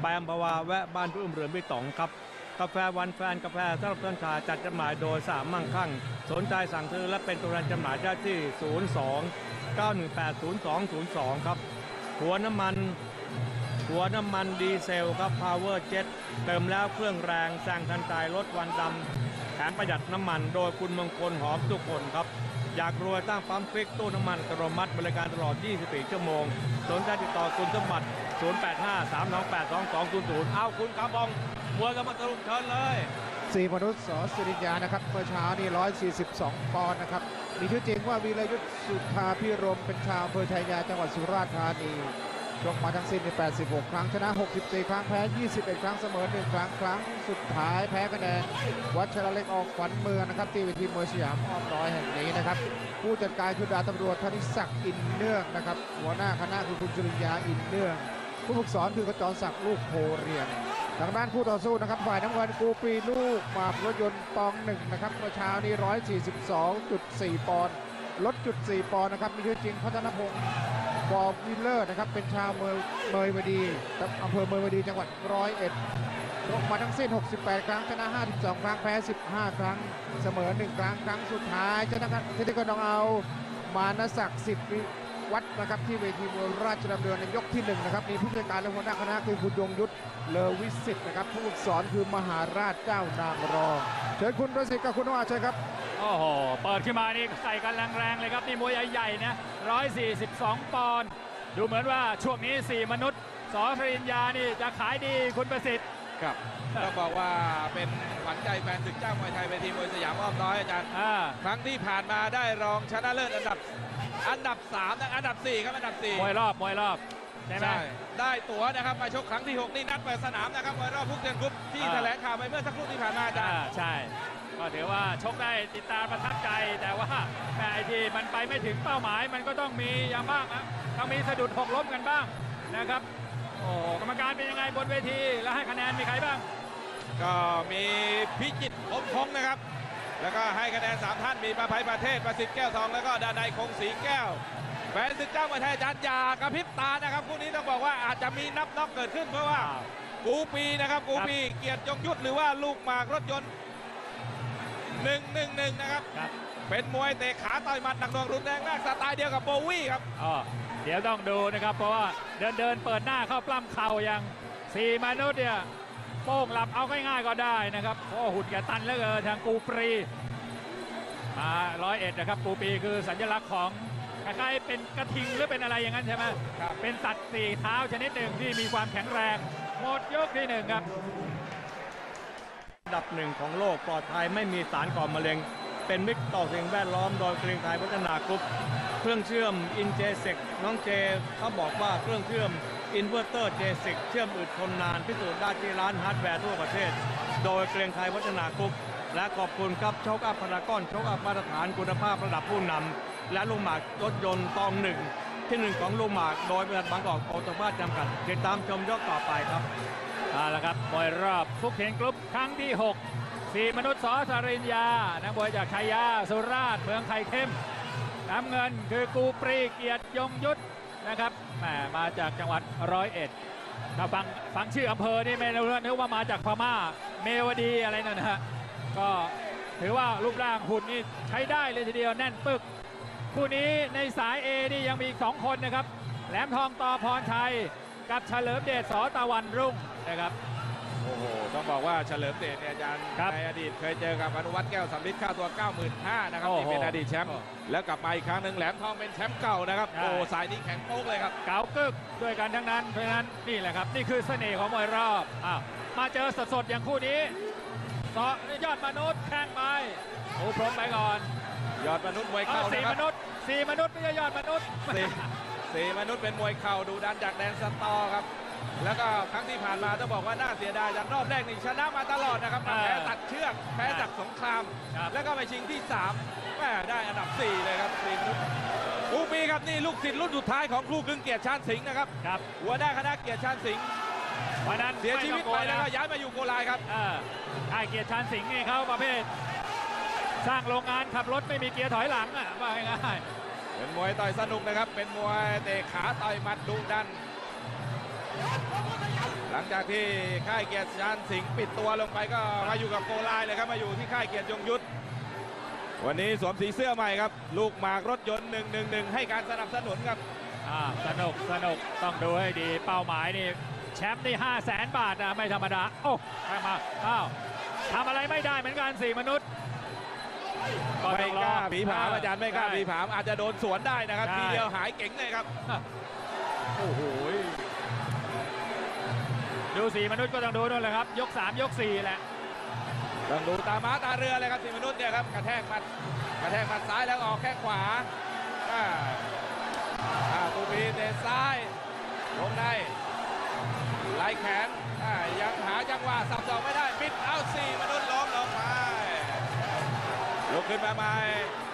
ไปอัมพวาแวะบ้านพี่อุ้มเรือนพี่ต๋องครับ กาแฟวันแฟนกาแฟสำหรับท่านชายจัดจำหน่ายโดยสามมั่งคั่ง สนใจสั่งซื้อและเป็นตัวแทนจำหน่ายได้ที่ 02 918 0202 ครับ หัวน้ำมันหัวน้ำมันดีเซลครับ Power Jet เติมแล้วเครื่องแรงแซงทันใจลดวันดำแถมประหยัดน้ำมันโดยคุณมงคลหอมทุกคนครับ อยากรวยตั้งปั๊มคลิกตู้น้ำมันอัตโนมัติบริการตลอด 24 ชั่วโมง สนใจติดต่อคุณสมบัติ 085 328 2200 เอาคุณคำบองมวยกับมาตรุมเชิญเลยสี่มนุษย์สอสิริยานะครับเมื่อเช้านี่142 ปอนด์นะครับ มีชื่อจริงว่าวีรยุทธสุธาพิรมเป็นชาวอำเภอชัยยาจังหวัดสุราษฎร์ธานี ชกมาทั้งสิ้นใน86 ครั้งชนะ 64 ครั้งแพ้ 21 ครั้งเสมอ 1 ครั้งครั้งสุดท้ายแพ้คะแนนวัชรเล็กออกขวัญเมืองนะครับที่เวทีมวยสยามอ้อมน้อยแห่งนี้นะครับ ผู้จัดการคือดาตำรวจธนิศักดิ์อินเนื่องนะครับ หัวหน้าคณะคือคุณสุริยาอินเนื่อง ผู้ฝึกสอนคือขจรศักดิ์ลูกโพเรียนทางด้านคู่ต่อสู้นะครับ ฝ่ายน้ำเงินกูปีลูกมากรถยนต์ตองหนึ่งนะครับเมื่อเช้านี้ 142.4 ปอนด์ลดจุด4ปอนด์นะครับมีชื่อจริงพัฒนพงศ์ บอบวิลเลอร์นะครับ เป็นชาวเมยเมยวดีอำเภอเมยวดีจังหวัดร้อยเอ็ดชกมาทั้งสิ้น 68 ครั้ง ชนะ 52 ครั้ง แพ้ 15 ครั้ง เสมอ 1 ครั้ง ครั้งสุดท้ายชนะครับเทนิกอนองเอา มานศักดิ์สิทธิ์วัดนะครับที่เวทีมวยราชดำเนินในยกที่หนึ่งนะครับ มีผู้จัดการและหัวหน้าคณะคือคุณยงยุทธเลอวิสิตนะครับ ผู้สอนคือมหาราชเจ้านางรอง เชิญคุณประสิทธิ์กับคุณนวัชเชิญครับ โอ้โห เปิดขึ้นมานี่ใส่กันแรงๆเลยครับนี่มวยใหญ่ๆนะ142 ปอนด์ ดูเหมือนว่าช่วงนี้ 4 มนุษย์สอสรินยานี่จะขายดีคุณประสิทธิ์ ครับต้องบอกว่าเป็นขวัญใจแฟนศึกเจ้ามวยไทยเวทีมวยสยามอ้อมน้อยอาจารย์อ่าครั้งที่ผ่านมาได้รองชนะเลิศอันดับ อันดับ3นะอันดับ 4 ครับอันดับ 4 มวยรอบ มวยรอบใช่ไหมใช่ได้ตั๋วนะครับมาชกครั้งที่ 6 นี่นัดเปิดสนามนะครับมวยรอบพุกเดือนกรุ๊ปที่อ่าแถลงข่าวไปเมื่อสักครู่ที่ผ่านมาอาจารอ่าย์ใช่ ก็ถือว่าชกได้ติดตามประทับใจ แต่ว่าแหม่ไอ้ที่มันไปไม่ถึงเป้าหมาย มันก็ต้องมีอย่างบ้างนะต้องมีสะดุดหกล้มกันบ้างนะครับ โอ้โหกรรมการเป็นยังไงบนเวที แล้วให้คะแนนมีใครบ้าง ก็มีพิจิตรพรหมคงนะครับ แล้วก็ให้คะแนน3ท่านมีประภัยประเทศประสิทธิ์แก้วทองแล้วก็ดานัยคงศรีแก้วแฟนศึกเจ้ามวยไทยอาจารย์อยากระพริบตานะครับคู่นี้ต้องบอกว่าอาจจะมีนับน็อกเกิดขึ้นเพราะว่ากูปีนะครับกูปีเกียรติยงยุทธหรือว่าลูกหมากรถยนต์ 111นะครับ ครับเป็นมวยเตะขาต่อยหมัดหนักหน่วงรุนแรงมากสไตล์เดียวกับโบวี่ครับ อ๋อเดี๋ยวต้องดูนะครับ เพราะว่าเดินเดินเปิดหน้าเข้าปล้ำเข่าอย่างสี่มนุษย์เนี่ยโป้งหลับเอาง่ายๆก็ได้นะครับเพราะว่าหุ่นแกตันเหลือเกินทางกูปรีมาร้อยเอ็ดนะครับ กูปรีคือสัญลักษณ์ของคล้ายๆเป็นกระทิงหรือเป็นอะไรอย่างนั้นใช่ไหมครับ เป็นสัตว์สี่เท้าชนิดหนึ่งที่มีความแข็งแรงหมดยกที่หนึ่งครับอัน ดับหนึ่งของโลกปลอดภัยไม่มีสารก่อมะเร็ง เป็นมิตรต่อสิ่งแวดล้อมโดยเกรียงไทยพัฒนากรุ๊ปเครื่องเชื่อมอินเจเซกน้องเจเขาบอกว่าเครื่องเชื่อมอินเวอร์เตอร์เจสิกเชื่อมอึดทนนานพิสูจน์ได้ที่ร้านฮาร์ดแวร์ทั่วประเทศ โดยเกรียงไทยพัฒนากรุ๊ปและขอบคุณครับโชคอัพพารากอนโชคอัพมาตรฐานคุณภาพระดับผู้นำและลูกหมากรถยนต์ตองหนึ่งที่หนึ่งของลูกหมากโดยบริษัทบางกอกออโตบ้าจำกัดติดตามชมยกต่อไปครับ เอาละครับมวยรอบฟุกเทนกรุ๊ปครั้งที่6สี่มนุษย์สอสรินยานักมวยจากชัยา สุราษฎร์เมืองไข่เข้ม น้ำเงินคือกูปรีเกียรติยงยุทธนะครับแหมมาจากจังหวัดร้อยเอ็ดถ้าฟังฟังชื่ออำเภอนี่ไม่รู้นึกว่ามาจากพม่า เมวดีอะไรนั่นนะฮะก็ถือว่ารูปร่างหุ่นนี่ใช้ได้เลยทีเดียวแน่นปึก คู่นี้ในสาย A นี่ยังมีอีก 2 คนนะครับ แหลมทองต่อพรชัย กับเฉลิมเดชสอตะวันรุ่งนะครับโอ้โห ต้องบอกว่าเฉลิมเดชเนี่ยอาจารย์ครับในอดีตเคยเจอกับอนุวัฒน์แก้วสำลิดค่าตัว 95,000นะครับโอ้ที่โหเป็นอดีตแชมป์แล้วกลับมาอีกครั้งหนึ่งแหลมทองเป็นแชมป์เก่านะครับใช่โอ้สายนี้แข็งโป๊กเลยครับเก๋ากึกด้วยกันทั้งนั้นเพราะฉะนั้นนี่แหละครับนี่คือเสน่ห์ของมวยรอบอ้าวมาเจอสดๆอย่างคู่นี้สอยอดมนุษย์แข่งไปโอ้พรหมไปก่อน ยอดมนุษย์มวยเอเข่าอสี่นะคมรับนุษย์สี่มนุษย์ไม่ใช่ยอดมนุษย์ สี่สี่มนุษย์เป็นมวยเข่าดูดันจากแดนสตอครับ แล้วก็ครั้งที่ผ่านมาต้องบอกว่าน่าเสียดายจากรอบแรกนี่ชนะมาตลอดนะครับเออแพ้ตัดเชือกแพ้จากสงคราม ครับ แล้วก็ไปชิงที่3แม่ได้อันดับ 4 เลยครับสี่มนุษย์ครูปีครับนี่ลูกศิษย์รุ่นสุดท้ายของครูกึ่งเกียรติชาญสิงห์นะครับ ครับหัวหน้าคณะเกียรติชาญสิงห์วันนั้นเสียชีวิตไปแล้วก็ย้ายมาอยู่โกลายครับ เออไอเกียรติชานสิงห์นี่เขาประเภท สร้างโรงงานขับรถไม่มีเกียร์ถอยหลังอะว่าง่าย เป็นมวยต่อยสนุกนะครับ เป็นมวยเตะขาต่อยมัดดุดัน หลังจากที่ค่ายเกียรติชานสิงห์ปิดตัวลงไปก็มาอยู่กับโกลายเลยครับมาอยู่ที่ค่ายเกียรติยงยุทธวันนี้สวมสีเสื้อใหม่ครับ ลูกหมากรถยนต์111ให้การสนับสนุนครับสนุกสนุกต้องดูให้ดีเป้าหมายนี่แชมป์นี่5 0 0แสนบาทนะไม่ธรรมดา โอ้ไปมาอ้าวทำอะไรไม่ได้เหมือนกันสี่มนุษย์ ไม่ต้องกรอล้าผีผามอาจารย์ไม่กล้าใช่ผีผามอาจจะโดนสวนได้นะครับใช่ทีเดียวหายเก๋งเลยครับ โอ้โหดูสี่มนุษย์ก็ต้องดูนู่นเลยครับ ยก 3 ยก 4 แหละต้องดูตาม้าตาเรือเลยครับสีมนุษย์เนี่ยครับกระแทกหมัดกระแทกหมัดซ้ายแล้วออกแข้งขวาอ่าอ่าตูพีเตะซ้ายวงในไล่แขนอ่ายังหาจังหวะสับสองไม่ได้ปิดเอาสี่มนุษย์ล้ม ลงไปลุกขึ้นมาใหม่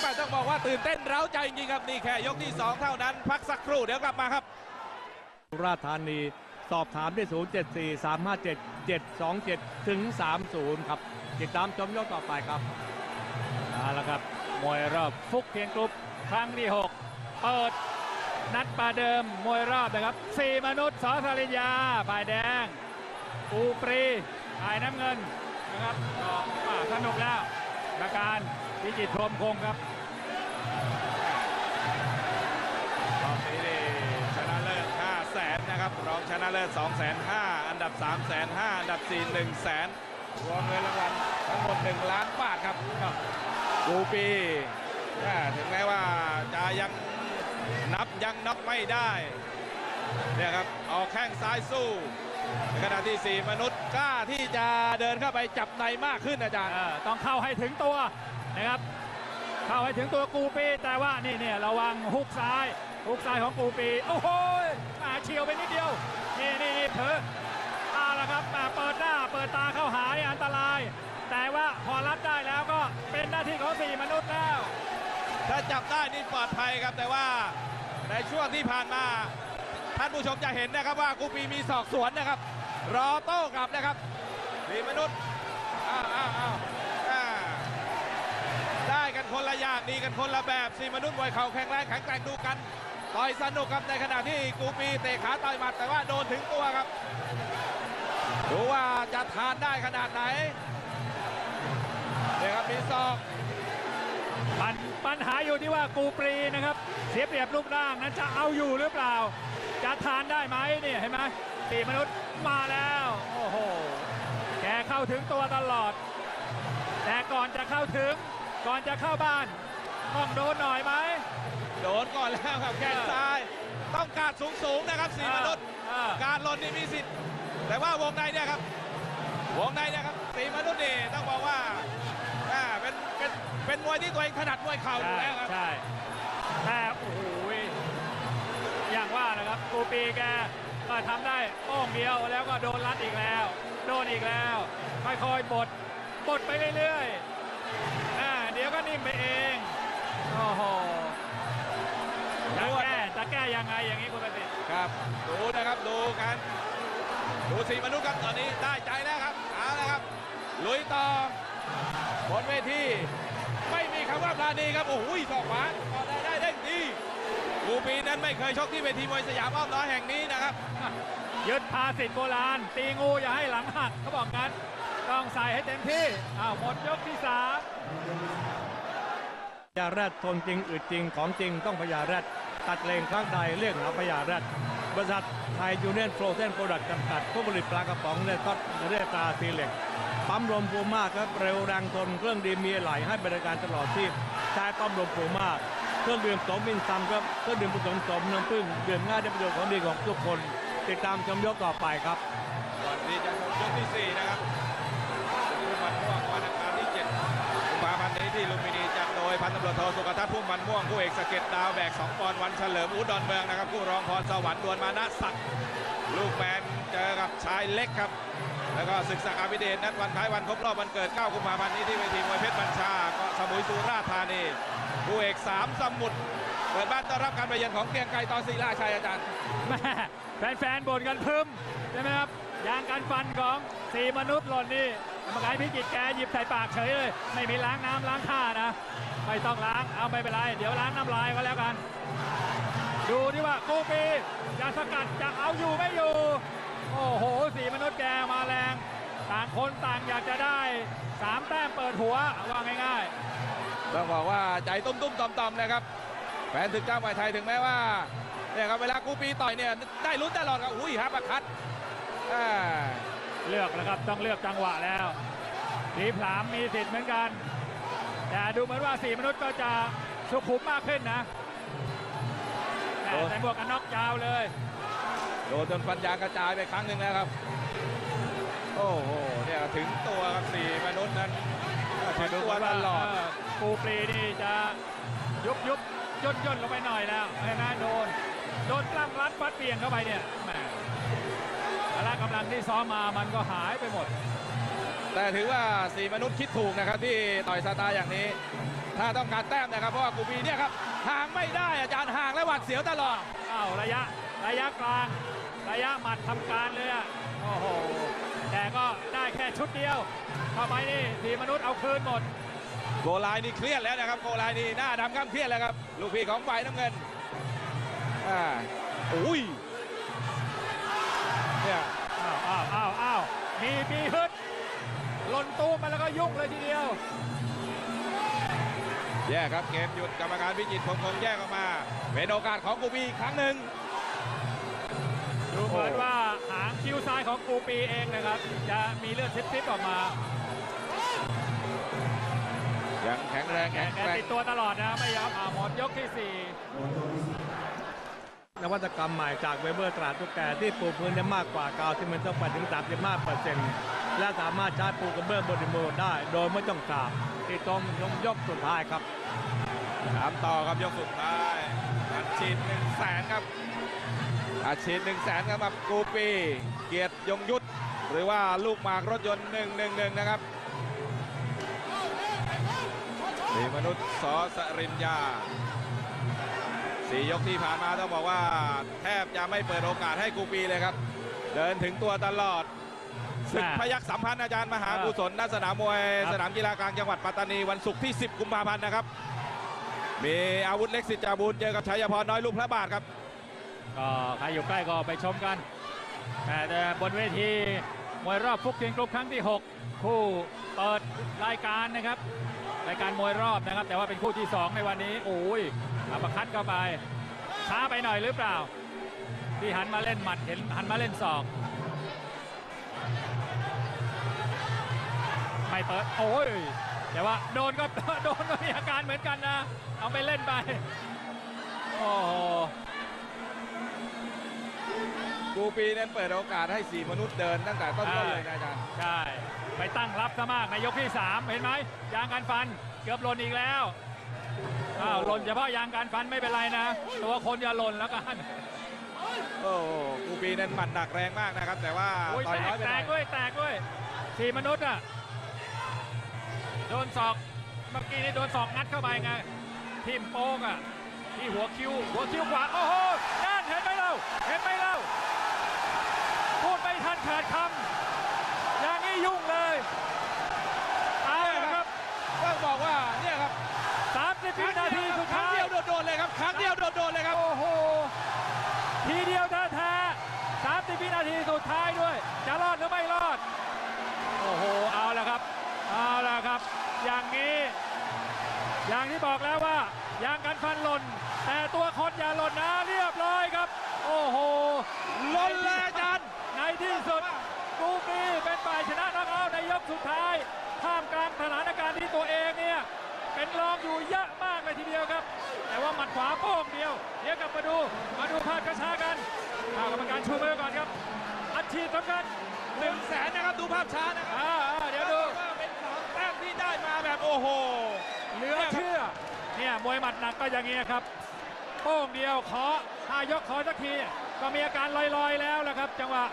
แม่ต้องบอกว่าตื่นเต้นเร้าใจจริงๆครับนี่แค่ยกที่สองเท่านั้น พักสักครู่เดี๋ยวกลับมาครับสุราษฎร์ธานีสอบถามที่074 357 727 ถึง 30 ครับ ติดตามชมยกต่อไปครับเอาละครับ มวยรอบฟุกเพียงกรุ๊ปครั้งที่ 6 เปิด นัดประเดิมมวยรอบนะครับสี่มนุษย์สอสริญญาฝ่ายแดง อูปรีฝ่ายน้ำเงินนะครับก็อ่าสนุกแล้วประการ พิจิตรพรหมคงครับรอบนี้นี่ชนะเลิศ5แสนนะครับรองชนะเลิศ2แสน5อันดับ3แสน5อันดับ4 1แสนรวมเงินรางวัลทั้งหมด 1 ล้านบาทครับกูปีอ่าถึงแม้ว่าจะยังนับยังน็อกไม่ได้เนี่ยครับออกแข้งซ้ายสู้ในขณะที่ 4 มนุษย์กล้าที่จะเดินเข้าไปจับในมากขึ้นอาจารย์เออต้องเข้าให้ถึงตัว นะครับ เข้าให้ถึงตัวกูปีแต่ว่านี่เนี่ยระวังฮุกซ้ายฮุกซ้ายของกูปี โอ้โหมาเฉียวไปนิดเดียว นี่นี่นี่เผลอเอาละครับมาเปิดหน้าเปิดตาเข้าหาอันตราย แต่ว่าพอรับได้แล้วก็เป็นหน้าที่ของสี่มนุษย์แล้วถ้าจับได้นี่ปลอดภัยครับแต่ว่าในช่วงที่ผ่านมาท่านผู้ชมจะเห็นนะครับว่ากูปีมีศอกสวนนะครับ รอโต้กลับนะครับสี่มนุษย์อ้าวอ้าว คนละอย่างดีกันคนละแบบสีมนุษย์มวยเข่าแข็งแรงแข็งแกร่งดูกันต่อยสนุกครับในขณะที่กูปีเตะขาต่อยหมัดแต่ว่าโดนถึงตัวครับดูว่าจะทานได้ขนาดไหนเนี่ยครับมีศอกปัญปัญหาอยู่ที่ว่ากูปรีนะครับ เสียเปรียบรูปร่างนั้นจะเอาอยู่หรือเปล่า จะทานได้ไหมเนี่ยเห็นไหมสี่มนุษย์มาแล้ว โอ้โห แกเข้าถึงตัวตลอด แต่ก่อนจะเข้าถึง ก่อนจะเข้าบ้านต้องโดนหน่อยไหม โดนก่อนแล้วครับแข้งซ้าย ต้องการสูงสูงๆนะครับสีมนุษย์อ่าการหล่นนี่มีสิทธิ์ แต่ว่าวงในเนี่ยครับวงในเนี่ยครับสีมนุษย์นี่ต้องบอกว่าอ่าเป็นเป็นเป็นมวยที่ตัวเองถนัดมวยเข่าอยู่ใช่แล้วครับใช่แต่โอ้โหอย่างว่านะครับกูปีแกก็ทำได้โป้งเดียวแล้วก็โดนรัดอีกแล้ว โดนอีกแล้วค่อยๆบดบดไปเรื่อยๆอ่าเดี๋ยวก็ นิ่มไปเองโอ้โหจะแก้จะแก้ยังไงอย่างนี้คุณประสิทธิ์ครับ ดูนะครับดูกันดูสีมนุษย์ครับตอนนี้ได้ใจแล้วครับเอาละครับลุยต่อบนเวทีไม่มีคำว่าปราณีครับโอ้โหสอกขวาต่อได้ได้เด้งดีกูปีนั้นไม่เคยชกที่เวทีมวยสยามอ้อมน้อยแห่งนี้นะครับยึดภาษิตโบราณ ตีงูอย่าให้หลังหักเขาบอกงั้น ต้องใส่ให้เต็มที่อ้าวหมดยกที่สาม พญาแรดทนจริงอึดจริงของจริงต้องพญาแรดตัดเลงครั้งใดเรียกหาพญาแรดบริษัทไทยยูเนียนโฟรเซนโปรดักต์จำกัดผู้ผลิตปลากระป๋องและก็เรตาซีเล็กปั๊มลมพูม่าครับเร็วแรงทนเครื่องดีมีไหลให้บริการตลอดที่ใช้ปั๊มลมพูม่าเครื่องดื่มสมวินซัมครับเครื่องดื่มผสมสมน้ำผึ้งดื่มง่ายได้ประโยชน์ของดีของทุกคน ติดตามชมยกต่อไปครับก่อนที่จะชมยกที่ 4 นะครับพุ่มมันม่วงวันอังคารที่7กุมภาพันธ์นี้ที่ลุมพินี นตำรวจโทสุกทัศน์พุ่มมันม่วงผู้เอกสะเก็ดดาวแบก2ปอนด์วันเฉลิมอุดรเมืองนะครับผู้รองพรสวรรค์ดวลมานะศักดิ์ลูกแมนเจอกับชายเล็กครับ แล้วก็ศึกษาอาวิเดชนัดวันคล้ายวันครบรอบวันเกิด9กุมภาพันธ์นี้ที่เวทีมวยเพชรบัญชาเกาะสมุยสุราษฎร์ธานีผู้เอกสามสมุทรเปิดบ้านต้อนรับการไปเยือนของเกรียงไกรต่อศิลาชัยอาจารย์แม่แฟนๆบ่นกันพึมใช่ไหมครับยางการฟันของสี่มนุษย์หล่นนี่ รรมการพิจิตแกหยิบใส่ปากเฉยเลย ไม่มีล้างน้ำล้างท่านะ ไม่ต้องล้าง เอาไม่เป็นไร เดี๋ยวล้างน้ำลายก็แล้วกัน ดูที่ว่ากูปีจะสกัดจะเอาอยู่ไม่อยู่ โอ้โห สีมนุษย์แกมาแรง ต่างคนต่างอยากจะได้สามแต้มเปิดหัวว่าง่ายๆ ต้องบอกว่าใจตุ้มๆต่อมๆนะครับ แฟนถึงเจ้าใหม่ไทยถึงแม้ว่าเนี่ยครับเวลากูปีต่อยเนี่ยได้ลุ้นตลอดครับ อุ้ยฮับประคัดอ่า เลือกแล้วครับต้องเลือกจังหวะแล้วสีผลามมีสิทธิ์เหมือนกัน แต่ดูเหมือนว่าสีมนุษย์ก็จะสุขุมมากขึ้นนะแต่ใส่หมวกกันน็อกยาวเลย โดนจนฟันยางกระจายไปครั้งหนึ่งแล้วครับ โอ้โหเนี่ยถึงตัวครับสี่มนุษย์นั้นถึงตัวตลอดเปูปรีนี่จะยุบยุบย่นย่นลงไปหน่อยแล้วเห็นไหมโดนโดนกล้ำรัดฟัดเปลี่ยงเข้าไปเนี่ยแหม พละกำลังที่ซ้อมมามันก็หายไปหมด แต่ถือว่าสี่มนุษย์คิดถูกนะครับที่ต่อยสไตล์อย่างนี้ ถ้าต้องการแต้มนะครับเพราะว่ากูปีเนี่ยครับห่างไม่ได้อาจารย์ห่างและหวัดเสียวตลอดอ้าวระยะระยะกลาง ระยะหมัดทำการเลยอะโอ้โหแต่ก็ได้แค่ชุดเดียวเข้าไปนี่ทีมนุษย์เอาคืนหมดโกลายนี่เครียดแล้วนะครับโกลายนี่หน้าดำข้ามเครียดแล้วครับลูกพี่ของฝ่ายน้ำเงินอ่าอุ้ย เนี่ยอ้าวอ้าวอ้าวอ้าวมีมีฮึดหล่นตู้มมาแล้วก็ยุ่งเลยทีเดียว แย่ครับเกมหยุดกรรมการพิจิตรคงคงแยกออกมาเป็นโอกาสของกูปีอีกครั้งหนึ่งดูเหมือนว่าหางคิ้วซ้ายของกูปีเองนะครับ จะมีเลือดซิบๆออกมายังแข็งแรงแกแข็งแกแกร่งติดตัวตลอดนะไม่ยอมอ่าหมดยกที่สี่ นวัตกรรมใหม่จากเวเบอร์ตราดตุ๊กแกที่ปูพื้นได้มากกว่าเกาวที่มันต้องไปถึง 35เปอร์เซ็นต์และสามารถใช้ปูกระเบื้องบนดินโมได้ โดยไม่ต้องกราบที่ตรงยกยกสุดท้ายครับถามต่อครับยกสุดท้ายอัดฉีดหนึ่งแสนครับอัดฉีดหนึ่งแสนครับกูปี เกียรติยงยุทธหรือว่าลูกหมากรถยนต์111นะครับสีมนุษย์สอสริญญา สี่ยกที่ผ่านมาต้องบอกว่า แทบจะไม่เปิดโอกาสให้กูปีเลยครับ เดินถึงตัวตลอดศึกพยักสัมพันธ์อาจารย์มหากุศลณสนามมวยสนามกีฬากลางจังหวัดปัตตานีวันศุกร์ที่ 10 กุมภาพันธ์นะครับ มีอาวุธเล็กสิทธิ์จาบุญเจอกับชัยพรน้อยลูกพระบาทครับ ก็ใครอยู่ใกล้ก็ไปชมกัน แต่แต่บนเวทีมวยรอบฟุกเทียงกรุ๊ปครั้งที่ 6 คู่เปิดรายการนะครับ รายการมวยรอบนะครับ แต่ว่าเป็นคู่ที่ 2 ในวันนี้โอ้ย อัปคัดเข้าไป ช้าไปหน่อยหรือเปล่า ที่หันมาเล่นหมัดเห็นหันมาเล่นศอก ไม่เปิด โอ้ย แต่ว่าโดนก็โดนก็มีอาการเหมือนกันนะ เอาไปเล่นไป โอ้โหกูปีนั้นเปิดโอกาสให้สี่มนุษย์เดินตั้งแต่ต้นๆเลยนะอาจารย์ ใช่ ไปตั้งรับซะมากในยกที่ 3 เห็นไหมยางการฟันเกือบหล่นอีกแล้ว อ้าวหล่นเฉพาะยางการฟันไม่เป็นไรนะ ตัวคนอย่าหล่นแล้วกันโอ้โหกูปีนั้นหมัดหนักแรงมากนะครับ แต่ว่าโอ้ยต่อแตยน้อกยไปแตหน่กอยด้วยแตกด้วยสี่มนุษย์อะโดนศอกเมื่อกี้นี่โดนศอกงัดเข้าไปไงทิ่มโป้งอะที่หัวคิ้วหัวคิ้วขวาโอ้โหนั่นเห็นไหมเราเห็นไหมเราพูดไม่ทันขาดคำอย่างนี้ยุ่งเลยเอาละครับต้องบอกว่าเนี่ยครับ 30วินาทีสุดครั้งท้าย เดียวโดดๆเลยครับ ครั้งเดียวโดดๆเลยครับ โอ้โห ทีเดียวแท้ๆ30 วินาทีสุดท้ายด้วย จะรอดหรือไม่รอด โอ้โห เอาละครับ เอาละครับ อย่างนี้ อย่างที่บอกแล้วว่ายางกันฟันหล่น แต่ตัวคนอย่าหล่นนะ เรียบร้อยครับ โอ้โหล้นเลยอาจารย์ ในที่สุดกูปีเป็นฝ่ายชนะน็อกเอาท์ในยกสุดท้าย ท่ามกลางสถานการณ์ที่ตัวเองเนี่ย เป็นรองอยู่เยอะมากเลยทีเดียวครับ แต่ว่าหมัดขวาโป้งเดียว เดี๋ยวกลับมาดู มาดูภาพกระชากันเอากรรมการชูมือก่อนครับ อัดฉีดสำคัญหนึ่งแสนนะครับดูภาพช้านะครับอ่าอ่าเดี๋ยวดูว่าเป็นสองแต้มที่ได้มาแบบโอ้โห เหลือเชื่อ เนี่ยมวยหมัดหนักก็อย่างนี้ยครับ โป้งเดียวขอห้ายกขอสักที ก็มีอาการลอยๆแล้วแหละครับ จังหวะ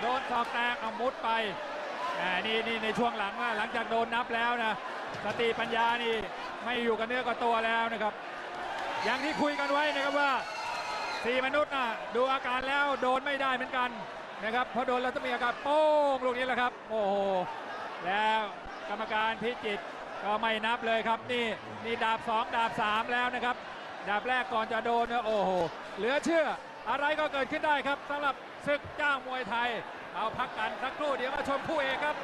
โดนศอกแตกเอามุดไปแหมนี่นี่ในช่วงหลังว่าหลังจากโดนนับแล้วนะ สติปัญญานี่ไม่อยู่กับเนื้อกับตัวแล้วนะครับ อย่างที่คุยกันไว้นะครับว่าสี่มนุษย์น่ะดูอาการแล้วโดนไม่ได้เหมือนกันนะครับเพราะโดนแล้วต้องมีอาการโป้งลูกนี้แหละครับ โอ้โหแล้วกรรมการพิจิตรก็ไม่นับเลยครับนี่นี่ดาบ 2 ดาบ 3 แล้วนะครับ ดาบแรกก่อนจะโดนนะโอ้โหเหลือเชื่ออะไรก็เกิดขึ้นได้ครับสำหรับศึกเจ้ามวยไทย เอาพักกันสักครู่เดี๋ยวมาชมคู่เอกครับ